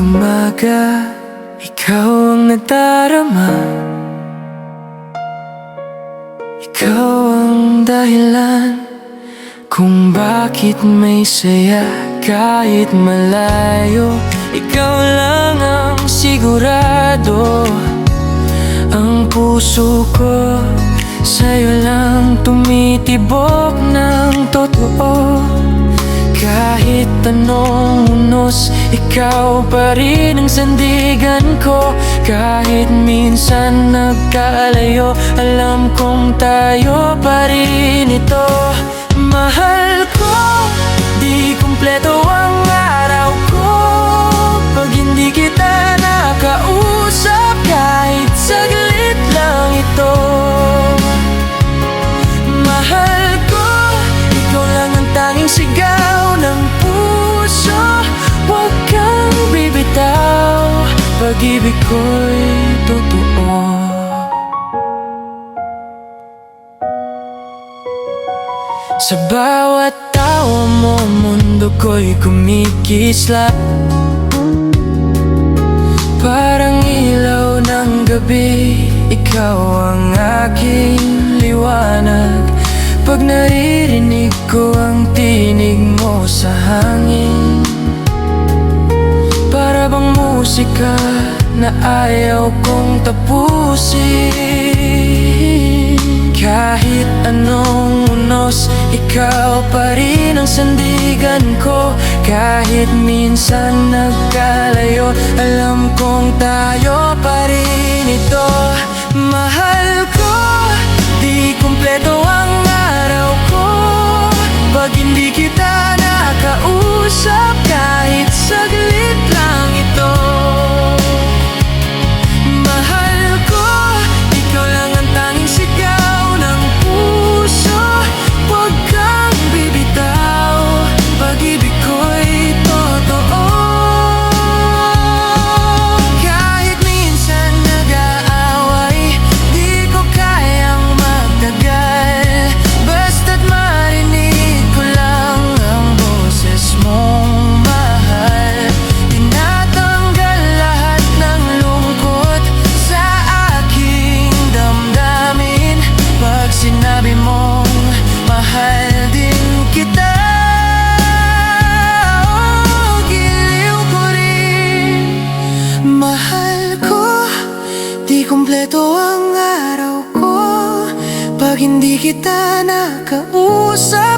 umaga Ikaw ang nadarama. Ikaw ang dahilan Kung bakit may saya kahit malayo. Ikaw lang ang sigurado. Ang puso ko Sa'yo lang tumitibok ng totoo. Kahit anong unos Ikaw pa rin ang sandigan ko. Kahit minsan nagkalayo Alam kong tayo pa rin ito pag-ibig ko'y totoo. Sa bawat tawa mo, mundo ko'y kumikislap Parang ilaw ng gabi Ikaw ang aking liwanag. Pag naririnig ko ang tinig na ayaw kong tapusin. Kahit anong unos Ikaw pa rin ang sandigan ko. Kahit minsan nagkalayo Alam kong tayo pa rin ito. Mahal ko Di kumpleto ang araw ko. Pag hindi kita nakausap kumpleto ang araw ko. Pag hindi kita nakausap